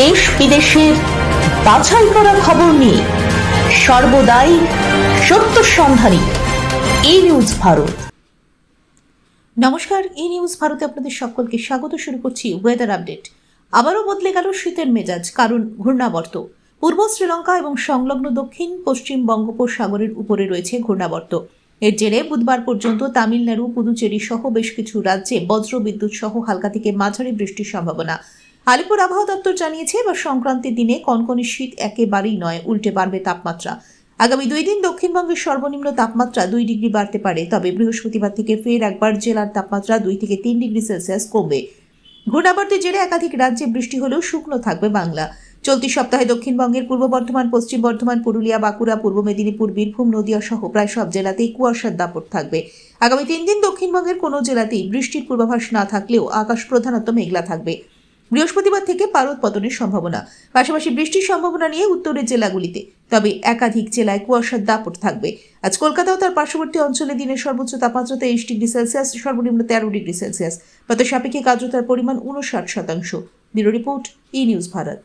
দেশ বিদেশের বাছাই করা খবর নিয়ে সর্বদাই সত্য সন্ধানী এই নিউজ ভারত। নমস্কার এই নিউজ ভারতে আপনাদের সকলকে স্বাগত, শুরু করছি ওয়েদার আপডেট আবারও বদলে গেল শীতের মেজাজ, কারণ ঘূর্ণাবর্ত। পূর্ব শ্রীলঙ্কা এবং সংলগ্ন দক্ষিণ, পশ্চিম বঙ্গোপসাগরের উপরে রয়েছে ঘূর্ণাবর্ত। এর জেরে বুধবার পর্যন্ত তামিলনাড়ু, পুদুচেরি সহ বেশ কিছু রাজ্যে বজ্র বিদ্যুৎ সহ হালকা থেকে মাঝারি বৃষ্টির সম্ভাবনা। আলিপুর আবহাওয়া দপ্তর জানিয়েছে, এবার সংক্রান্তির দিনে কনকনে শীত একেবারেই নয়, উল্টে বাড়বে তাপমাত্রা। আগামী দুই দিন দক্ষিণবঙ্গের সর্বনিম্ন তাপমাত্রা দুই ডিগ্রি বাড়তে পারে, তবে বৃহস্পতিবার থেকে ফের একবার জেলার তাপমাত্রা দুই থেকে তিন ডিগ্রি সেলসিয়াস কমবে। ঘূর্ণাবর্তের জেরে একাধিক রাজ্যে বৃষ্টি হলেও শুকনো থাকবে বাংলা। চলতি সপ্তাহে দক্ষিণবঙ্গের পূর্ব বর্ধমান, পশ্চিম বর্ধমান, পুরুলিয়া, বাঁকুড়া, পূর্ব মেদিনীপুর, বীরভূম, নদিয়া সহ প্রায় সব জেলাতেই কুয়াশার দাপট থাকবে। আগামী তিন দিন দক্ষিণবঙ্গের কোনো জেলাতেই বৃষ্টির পূর্বাভাস না থাকলেও আকাশ প্রধানত মেঘলা থাকবে। বৃহস্পতিবার থেকে পারদ পতনের সম্ভাবনা। পাশাপাশি বৃষ্টির সম্ভাবনা নিয়ে উত্তরের জেলাগুলিতে। তবে একাধিক জেলায় কুয়াশার দাপট থাকবে। আজ কলকাতা ও তার পার্শ্ববর্তী অঞ্চলে দিনের সর্বোচ্চ তাপমাত্রা তেইশ ডিগ্রি সেলসিয়াস, সর্বনিম্ন তেরো ডিগ্রি সেলসিয়াস। গত সাপেক্ষিক আর্দ্রতার পরিমাণ উনষাট শতাংশ। Bureau report, E news Bharat.